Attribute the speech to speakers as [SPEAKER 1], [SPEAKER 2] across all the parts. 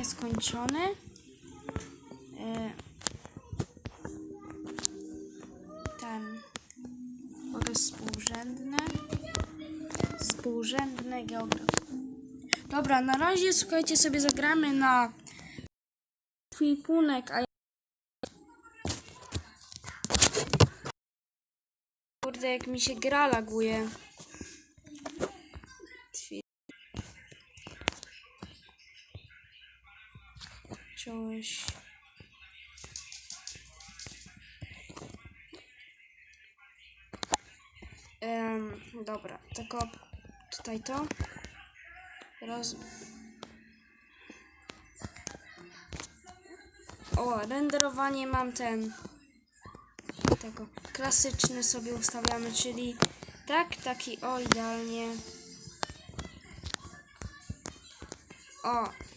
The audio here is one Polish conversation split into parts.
[SPEAKER 1] nieskończony. E, ten pole współrzędne. Współrzędne geografia. Dobra, na razie słuchajcie sobie zagramy na Twipunek, a. Kurde, jak mi się gra laguje. Coś... Em, dobra, tylko tutaj to. Roz... O, renderowanie mam ten. Tego. Klasyczny sobie ustawiamy, czyli tak, taki o, idealnie. O.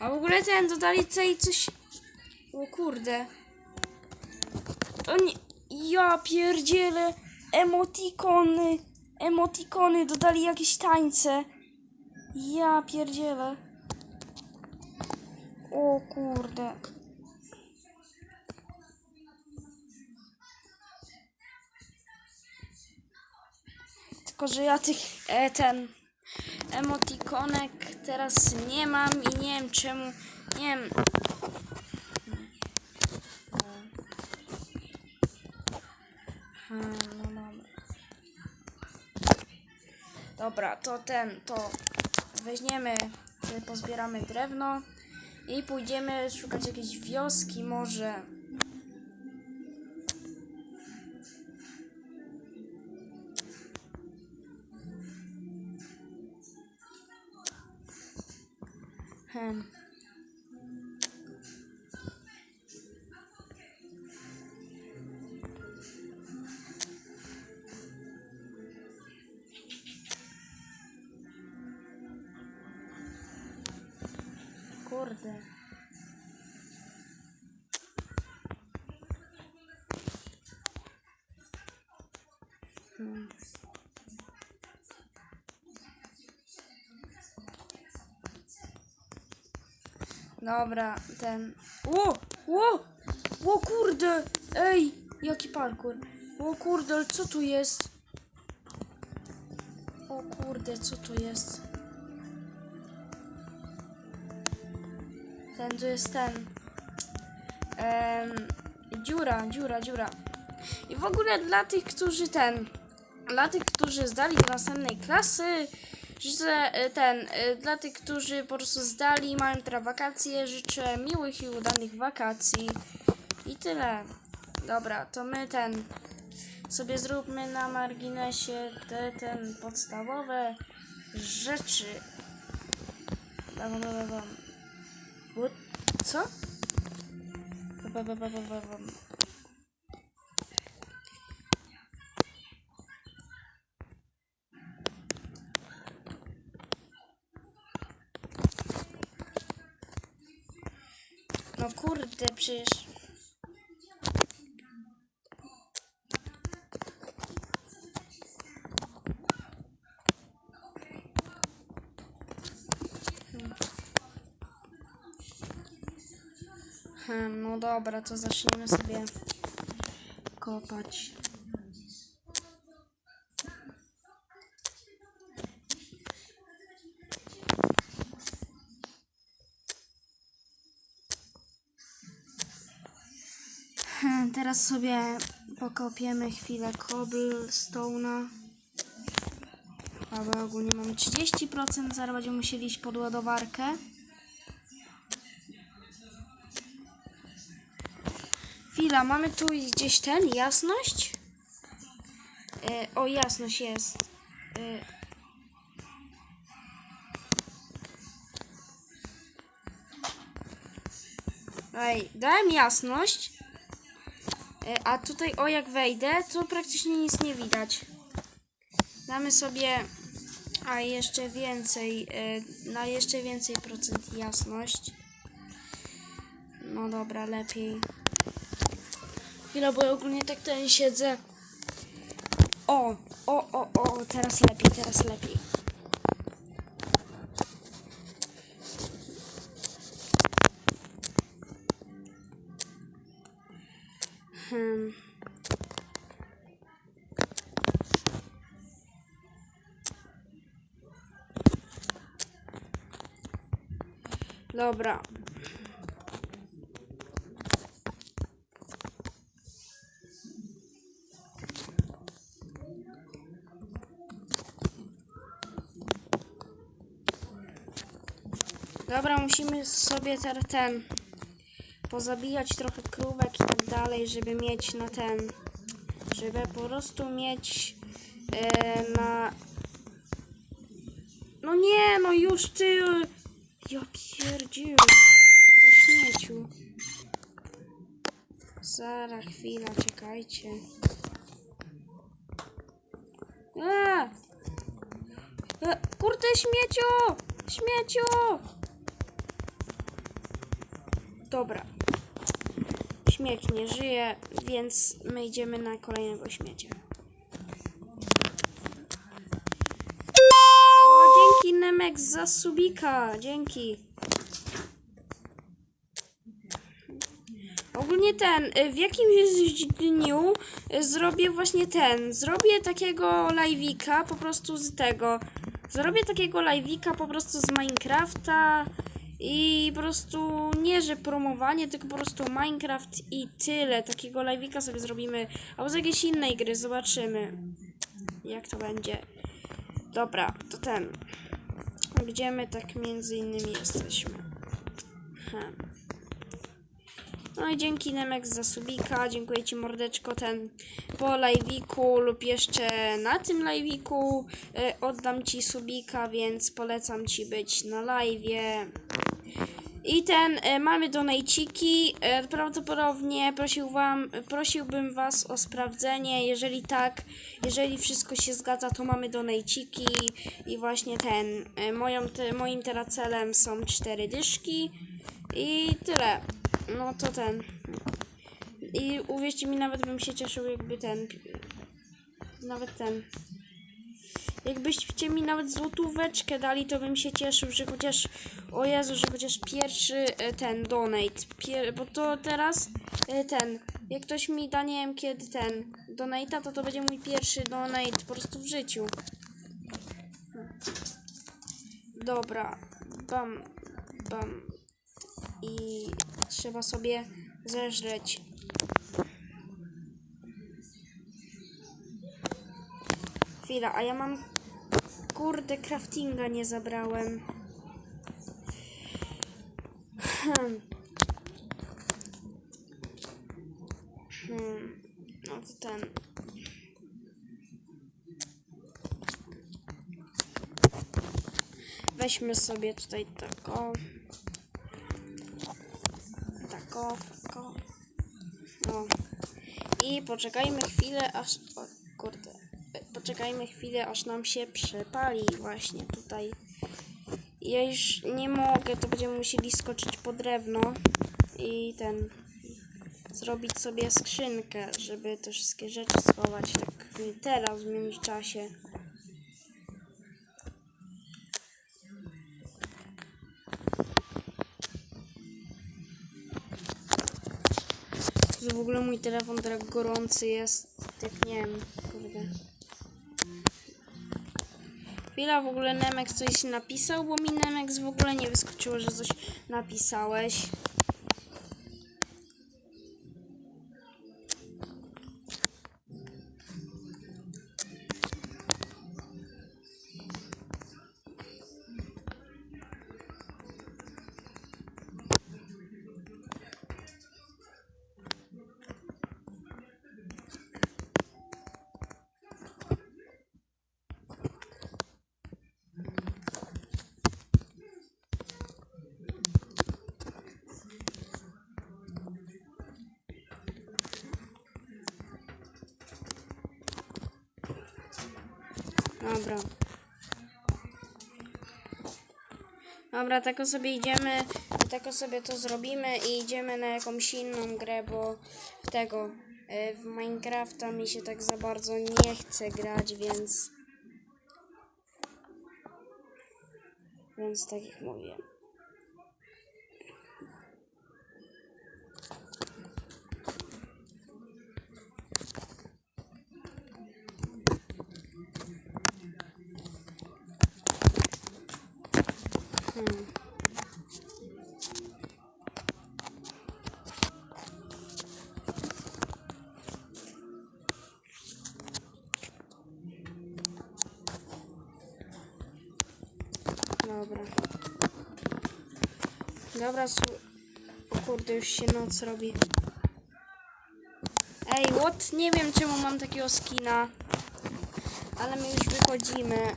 [SPEAKER 1] A w ogóle ten, dodali tutaj coś... O kurde. To nie... Ja pierdzielę. Emotikony. Emotikony. Dodali jakieś tańce. Ja pierdzielę. O kurde. Tylko, że ja tych, e, ten emotikonek teraz nie mam i nie wiem czemu, nie wiem. Dobra. To ten, to weźmiemy, pozbieramy drewno i pójdziemy szukać jakiejś wioski może. Dobra, ten. Ło! Ło! Ło kurde! Ej! Jaki parkour! O kurde, co tu jest? O kurde, co tu jest? Ten tu jest ten. Em, dziura, dziura, dziura. I w ogóle dla tych, którzy ten. Dla tych, którzy zdali do następnej klasy, życzę e, ten. e, Dla tych, którzy po prostu zdali, mają teraz wakacje, życzę miłych i udanych wakacji. I tyle. Dobra, to my ten. Sobie zróbmy na marginesie te ten podstawowe rzeczy. Bam, bam, bam, bam. Co? Ba, ba, ba, ba, No kurde, przecież... Hmm, no dobra, to zaczniemy sobie kopać. Teraz sobie pokopiemy chwilę cobblestone'a. Ale ogólnie mamy 30%, zaraz będziemy musieli iść pod ładowarkę. Chwila, mamy tu gdzieś ten, jasność? E, o, jasność jest. E, Ej, dałem jasność. E, a tutaj, o, jak wejdę, to praktycznie nic nie widać. Damy sobie, a jeszcze więcej, e, na jeszcze więcej procent jasność. No dobra, lepiej. Chwila, bo ja ogólnie tak ten siedzę. O, o, o, o, teraz lepiej, teraz lepiej. Dobra. Dobra, musimy sobie teraz ten pozabijać trochę krówek i tak dalej, żeby mieć na ten, żeby po prostu mieć e, na no nie, no już ty ja pierdził po śmieciu Zara, chwila, czekajcie A! E, Kurde, śmieciu! Śmieciu! Dobra. Śmieć nie żyje, więc my idziemy na kolejnego śmiecia. Nemek za subika, dzięki. Ogólnie ten, y, w jakimś dniu y, zrobię właśnie ten, zrobię takiego live'ika po prostu z tego, zrobię takiego live'ika po prostu z Minecrafta i po prostu nie, że promowanie, tylko po prostu Minecraft i tyle, takiego live'ika sobie zrobimy, albo z jakiejś innej gry, zobaczymy jak to będzie. Dobra, to ten, gdzie my tak między innymi jesteśmy. Hmm. No i dzięki Nemek za subika, dziękuję Ci mordeczko ten po live'iku lub jeszcze na tym live'iku e, oddam Ci subika, więc polecam Ci być na live'ie. I ten, e, mamy donajciki, e, prawdopodobnie prosił wam, prosiłbym Was o sprawdzenie, jeżeli tak, jeżeli wszystko się zgadza, to mamy donajciki i właśnie ten, e, moją, te, moim teraz celem są cztery dyszki i tyle. No to ten. I uwierzcie mi, nawet bym się cieszył, jakby ten. Nawet ten. Jakbyście mi nawet złotóweczkę dali, to bym się cieszył, że chociaż. O Jezu, że chociaż pierwszy e, ten donate. Pier, bo to teraz e, ten. Jak ktoś mi da, nie wiem kiedy ten donate'a, to to będzie mój pierwszy donate po prostu w życiu. Dobra. Bam. Bam i trzeba sobie zeżreć. Chwila, a ja mam kurde craftinga nie zabrałem. Hmm. No to ten. Weźmy sobie tutaj taką. Tako, tako. No. I poczekajmy chwilę, aż. Poczekajmy chwilę, aż nam się przepali właśnie tutaj. Ja już nie mogę, to będziemy musieli skoczyć po drewno i ten. Zrobić sobie skrzynkę, żeby te wszystkie rzeczy schować tak teraz w międzyczasie. Że w ogóle mój telefon tak gorący jest, jak nie wiem, kurde. Chwila, w ogóle Nemex coś napisał, bo mi Nemex w ogóle nie wyskoczyło, że coś napisałeś. Dobra. Dobra, tako sobie idziemy, tako sobie to zrobimy i idziemy na jakąś inną grę, bo w tego, y, w Minecrafta mi się tak za bardzo nie chce grać, więc... Więc tak jak mówiłem. Dobra. O kurde, już się noc robi. Ej, what? Nie wiem czemu mam takiego skina. Ale my już wychodzimy.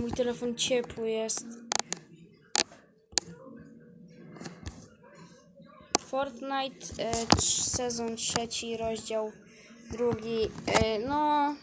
[SPEAKER 1] Mój telefon ciepły jest. Fortnite, e, sezon trzeci, rozdział drugi. E, no,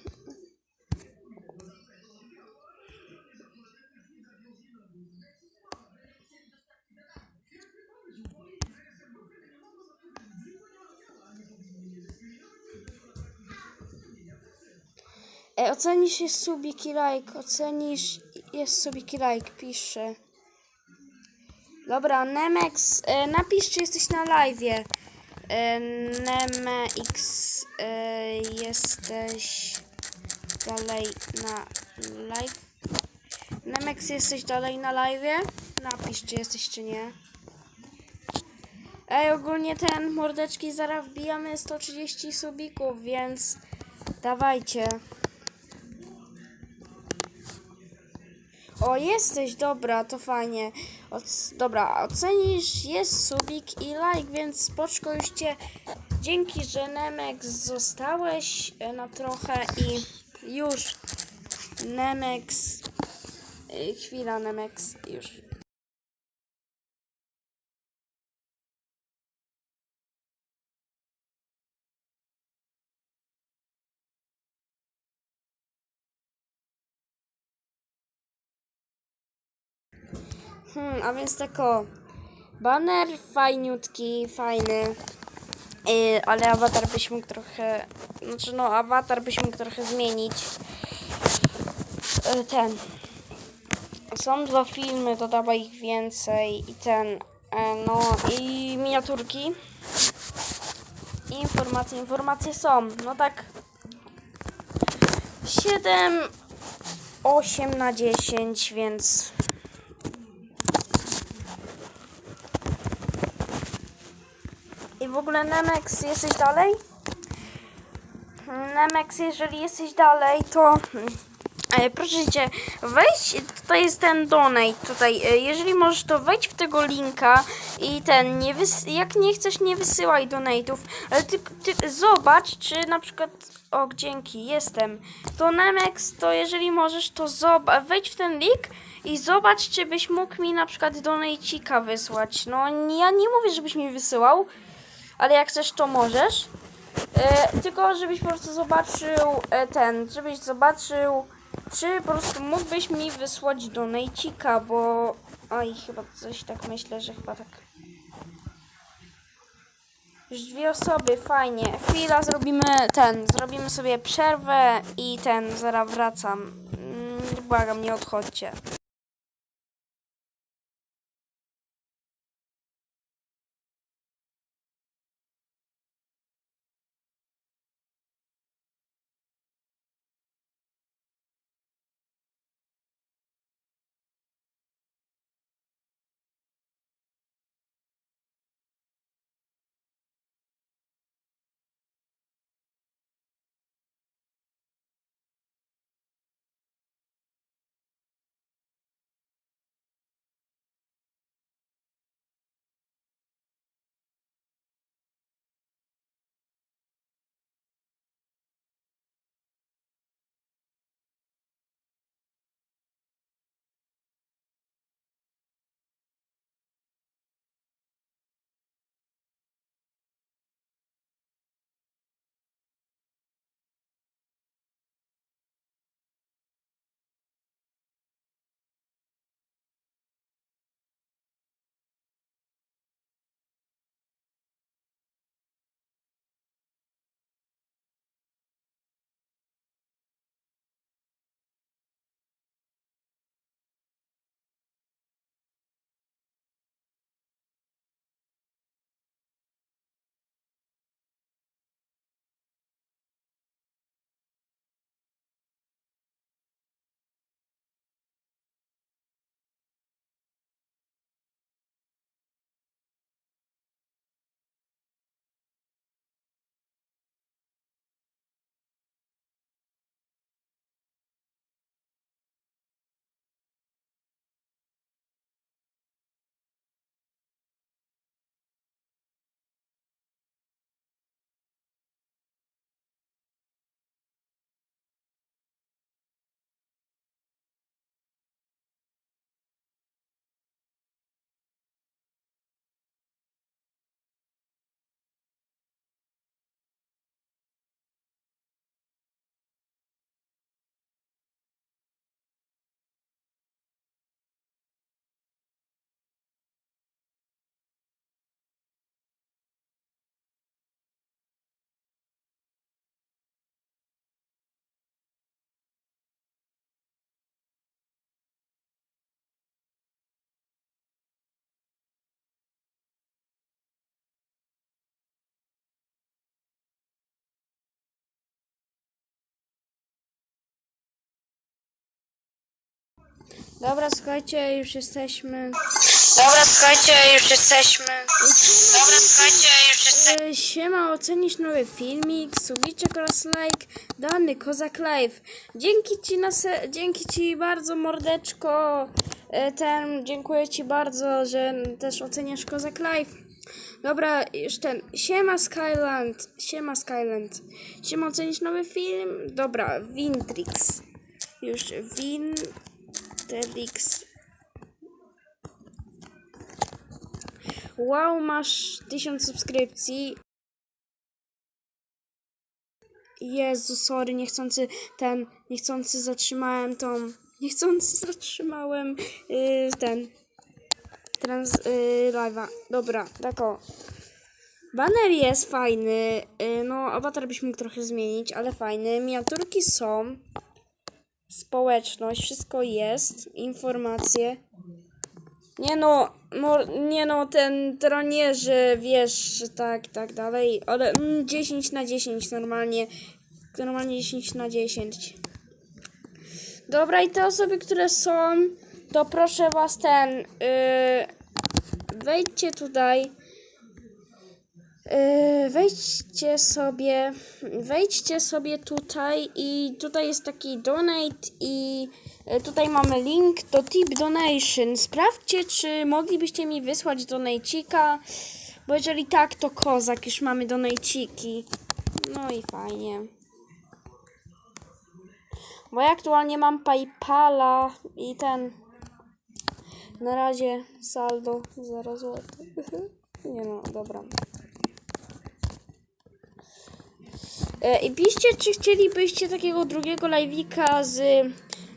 [SPEAKER 1] E, ocenisz jest subik i like, ocenisz jest subik i like, pisze. Dobra, Nemex, e, napisz czy jesteś na live'ie. E, Nemex, e, jesteś dalej na live. Nemex, jesteś dalej na live'ie? Napisz czy jesteś czy nie. Ej, ogólnie ten mordeczki zaraz wbijamy 130 subików, więc dawajcie. O, jesteś, dobra, to fajnie. Oc dobra, ocenisz, jest subik i like, więc spoczko już cię. Dzięki, że Nemex zostałeś e, na trochę i już. Nemex. e, Chwila, Nemex, już. Hmm, a więc tako. Banner fajniutki, fajny. Yy, ale awatar byś mógł trochę. Znaczy, no, awatar byś mógł trochę zmienić. Yy, ten. Są dwa filmy, dodawaj ich więcej. I ten. Yy, no, i miniaturki. Informacje. Informacje są. No tak. 7, 8 na 10, więc. W ogóle Nemex, jesteś dalej? Nemex, jeżeli jesteś dalej, to e, proszę cię, wejdź, tutaj jest ten donate, tutaj, e, jeżeli możesz, to wejdź w tego linka i ten, nie jak nie chcesz, nie wysyłaj donate'ów, ale ty, ty zobacz, czy na przykład, o, dzięki, jestem, to Nemex, to jeżeli możesz, to zobacz, wejdź w ten link i zobacz, czy byś mógł mi na przykład donate'ika wysłać, no, ja nie mówię, żebyś mi wysyłał, ale jak chcesz, to możesz. E, tylko żebyś po prostu zobaczył e, ten, żebyś zobaczył, czy po prostu mógłbyś mi wysłać do Nejcika, bo... Oj, chyba coś tak myślę, że chyba tak. Już dwie osoby, fajnie. Chwila, zrobimy ten, zrobimy sobie przerwę i ten, zaraz wracam. Mm, Błagam, nie odchodźcie. Dobra, słuchajcie, już jesteśmy.
[SPEAKER 2] Dobra, słuchajcie, już jesteśmy. Dobra, słuchajcie, już jesteśmy.
[SPEAKER 1] E, Siema, ocenisz nowy filmik, subiczek oraz like, dany Kozak Live. Dzięki ci, na se- dzięki ci bardzo, mordeczko. E, Ten, dziękuję ci bardzo, że też oceniasz Kozak Live. Dobra, już ten. Siema Skyland, siema Skyland. Siema, ocenisz nowy film? Dobra, Wintrix. Już Wintrix. Wow, masz 1000 subskrypcji. Jezu, sorry, niechcący ten, niechcący zatrzymałem tą, niechcący zatrzymałem yy, ten, trans, yy, live'a. Dobra, tak o. Banner jest fajny, yy, no awatar byś mógł trochę zmienić, ale fajny. Miniaturki są, społeczność, wszystko jest, informacje. Nie no, nie no, ten dronierzy, wiesz, tak, tak dalej, ale mm, 10 na 10 normalnie, normalnie 10 na 10. Dobra, i te osoby, które są, to proszę was ten, yy, wejdźcie tutaj, wejdźcie sobie, wejdźcie sobie tutaj i tutaj jest taki donate i yy, tutaj mamy link do tip donation. Sprawdźcie, czy moglibyście mi wysłać donajcika, bo jeżeli tak, to kozak, już mamy donajciki. No i fajnie. Bo ja aktualnie mam Paypala i ten, na razie saldo 0 zł. Nie no, dobra. E, I piszcie, czy chcielibyście takiego drugiego live'ika z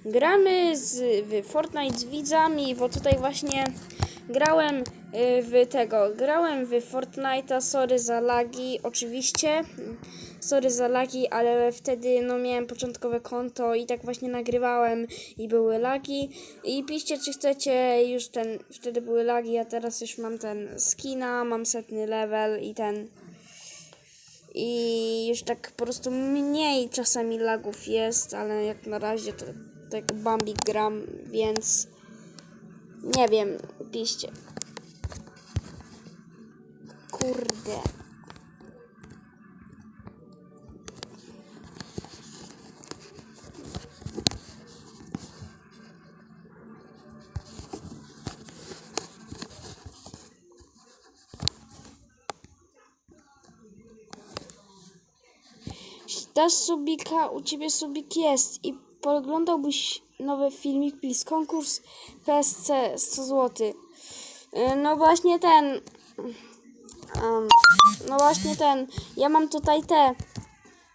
[SPEAKER 1] gramy z w Fortnite z widzami, bo tutaj właśnie grałem y, w tego, grałem w Fortnite'a, sorry za lagi, oczywiście, sorry za lagi, ale wtedy no miałem początkowe konto i tak właśnie nagrywałem i były lagi. I piszcie, czy chcecie już ten, wtedy były lagi, a teraz już mam ten skina, mam setny level i ten i już tak po prostu mniej czasami lagów jest, ale jak na razie to tak Bambi gram, więc nie wiem, piszcie. Kurde. Dasz subika, u ciebie subik jest i podglądałbyś nowy filmik, please, konkurs PSC 100 zł. No właśnie ten, um, no właśnie ten, ja mam tutaj te,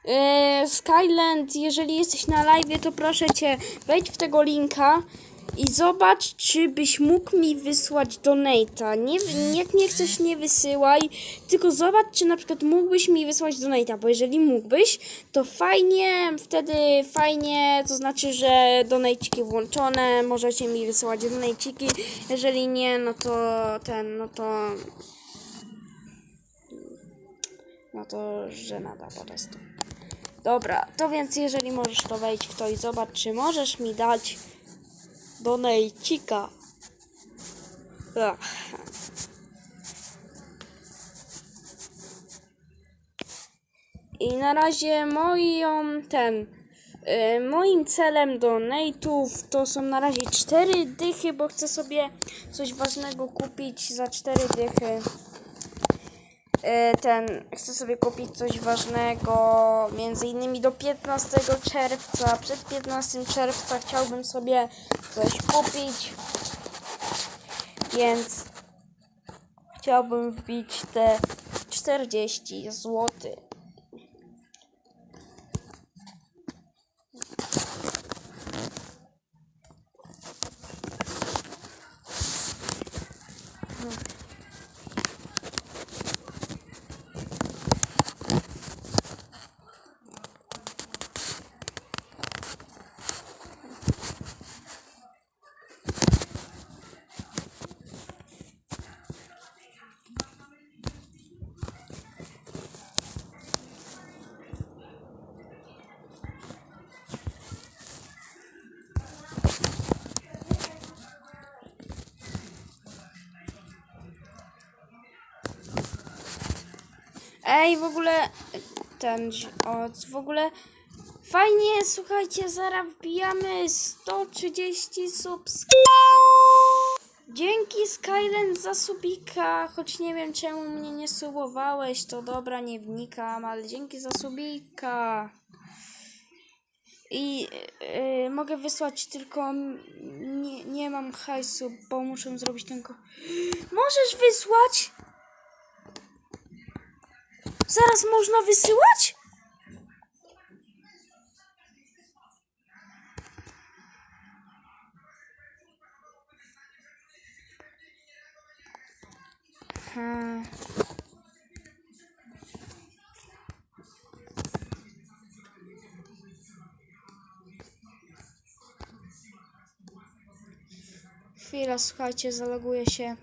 [SPEAKER 1] yy, Skyland, jeżeli jesteś na live, to proszę cię, wejdź w tego linka i zobacz, czy byś mógł mi wysłać donate'a. Nie, jak nie chcesz, nie wysyłaj, tylko zobacz, czy na przykład mógłbyś mi wysłać donate'a, bo jeżeli mógłbyś, to fajnie, wtedy fajnie, to znaczy, że donateki włączone, możecie mi wysyłać donateki, jeżeli nie, no to ten, no to no to żenada po prostu. Dobra, to więc jeżeli możesz, to wejdź w to i zobacz, czy możesz mi dać donajcika. Ach. I na razie moją ten y, moim celem donate'ów to są na razie cztery dychy, bo chcę sobie coś ważnego kupić za cztery dychy. Y, ten chcę sobie kupić coś ważnego między innymi do 15 czerwca. Przed 15 czerwca chciałbym sobie coś kupić. Więc chciałbym wbić te 40 zł. Ej, w ogóle ten o, w ogóle fajnie, słuchajcie, zaraz wbijamy 130 subskrypcji. Dzięki Skyland za subika, choć nie wiem czemu mnie nie subowałeś, to dobra, nie wnikam, ale dzięki za subika. I y, mogę wysłać tylko nie, nie mam hajsu, bo muszę zrobić tylko. Możesz wysłać? Zaraz można wysyłać? Hmm. Chwila, słuchajcie, zaloguję się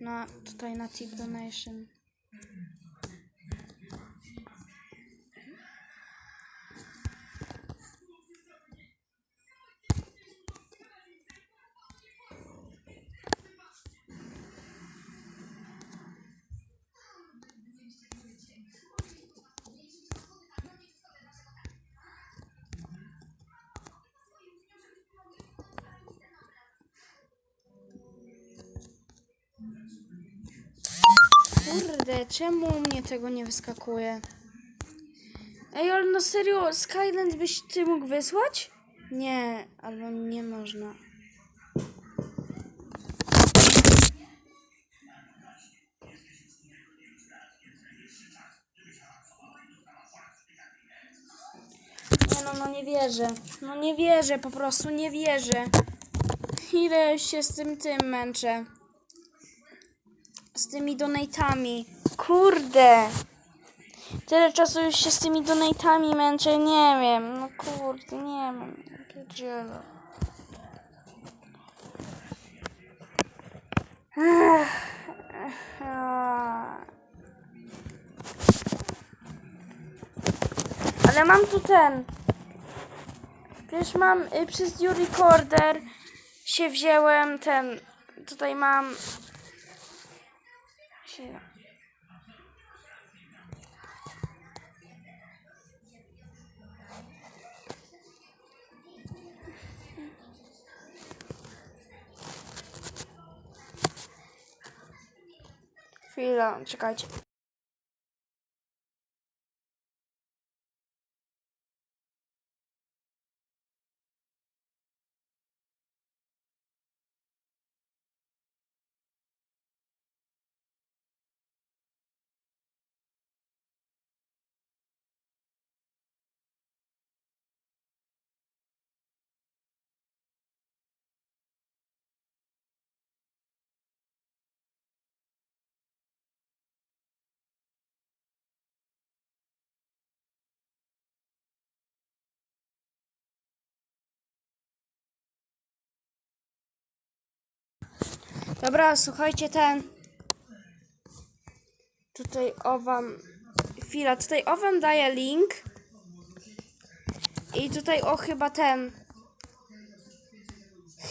[SPEAKER 1] na tutaj na tip donation. Kurde, czemu mnie tego nie wyskakuje? Ej, ale na serio, Skyland byś ty mógł wysłać? Nie, albo nie można. Nie no, no nie wierzę. No nie wierzę, po prostu nie wierzę. Ile się z tym tym męczę. Z tymi donatami. Kurde. Tyle czasu już się z tymi donatami męczę, nie wiem. No kurde, nie ech, a. Ale mam tu ten. Przecież mam y, przez Recorder się wziąłem ten. Tutaj mam. Się. Chwila, czekajcie. Dobra, słuchajcie, ten. Tutaj o wam. Chwila, tutaj o wam daję link. I tutaj o chyba ten.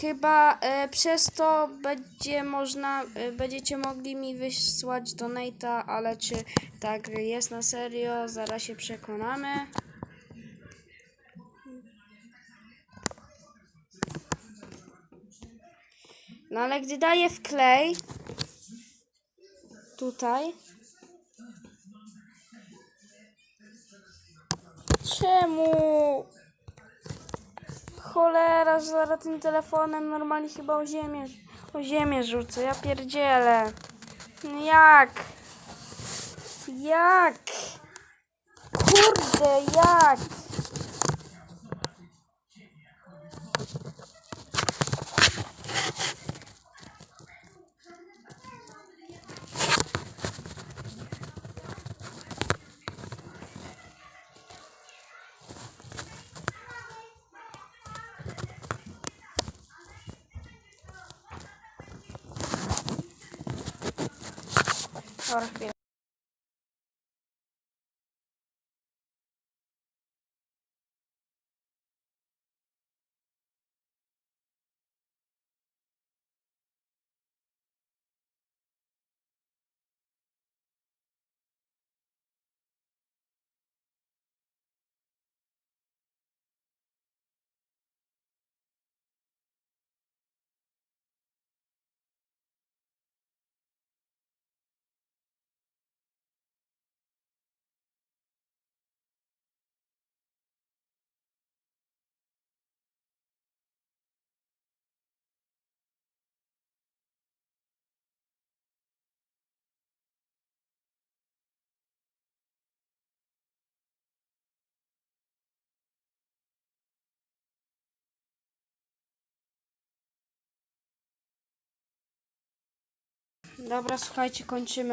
[SPEAKER 1] Chyba e, przez to będzie można, e, będziecie mogli mi wysłać donata, ale czy tak jest na serio, zaraz się przekonamy. No ale gdy daję wklej tutaj Czemu? Cholera, że zaraz tym telefonem normalnie chyba o ziemię, o ziemię rzucę. Ja pierdzielę. No Jak? Jak? Kurde, jak? Dobra, chwilę. Dobra, słuchajcie, kończymy.